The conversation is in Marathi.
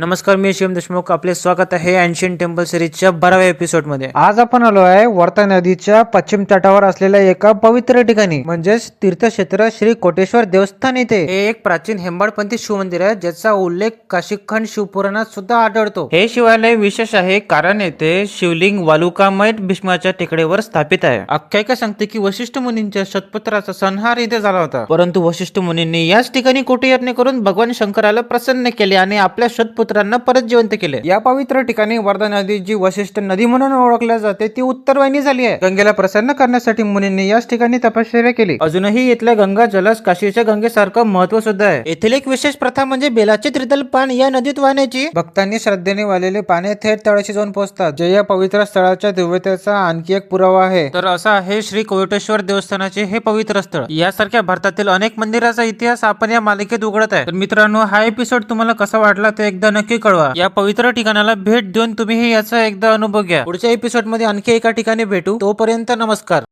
नमस्कार मी शिवम देशमुख. आपले स्वागत आहे अँशियन टेम्पल सिरीजच्या बाराव्या एपिसोडमध्ये. आज आपण आलो आहे वर्धा नदीच्या पश्चिम तटावर असलेल्या एका पवित्र ठिकाणी म्हणजेच तीर्थक्षेत्र श्री कोटेश्वर देवस्थान येथे हे एक प्राचीन हेंबाडपंथी शिवमंदिर आहे ज्याचा उल्लेख काशिखंड शिवपुराणात सुद्धा आढळतो. हे शिवालय विशेष आहे कारण येथे शिवलिंग वालुकामय भीष्माच्या टेकडेवर स्थापित आहे. आख्यायिका सांगते की वशिष्ठ मुनींच्या शतपुत्राचा संहार इथे झाला होता. परंतु वशिष्ठ मुनींनी याच ठिकाणी कोटयज्ञ करून भगवान शंकराला प्रसन्न केले आणि आपल्या पुत्रांना परत जिवंत केले. या पवित्र ठिकाणी वर्धा नदी जी वशिष्ठ नदी म्हणून ओळखल्या जाते ती उत्तरवाहिनी झाली आहे. गंगेला प्रसन्न करण्यासाठी मुनींनी याच ठिकाणी तपश्चर्या केली. अजूनही इथल्या गंगा जलस काशीच्या गंगेसारखं महत्त्व सुद्धा आहे. येथील एक विशेष प्रथा म्हणजे बेलाचे त्रिदल पान या नदीत वाहण्याची. भक्तांनी श्रद्धेने वालेले पाने थेट तळाशी जाऊन पोहोचतात जे या पवित्र स्थळाच्या दिव्यतेचा आणखी एक पुरावा आहे. तर असं आहे श्री कोटेश्वर देवस्थानाचे हे पवित्र स्थळ. यासारख्या भारतातील अनेक मंदिराचा इतिहास आपण या मालिकेत उघडत आहे. तर मित्रांनो हा एपिसोड तुम्हाला कसा वाटला ते एकदा नक्की कळवा. या पवित्र ठिकाणाला भेट देऊन तुम्ही याचा एकदा अनुभव घ्या. पुढच्या एपिसोडमध्ये आणखी एका ठिकाणी भेटू. तोपर्यंत नमस्कार.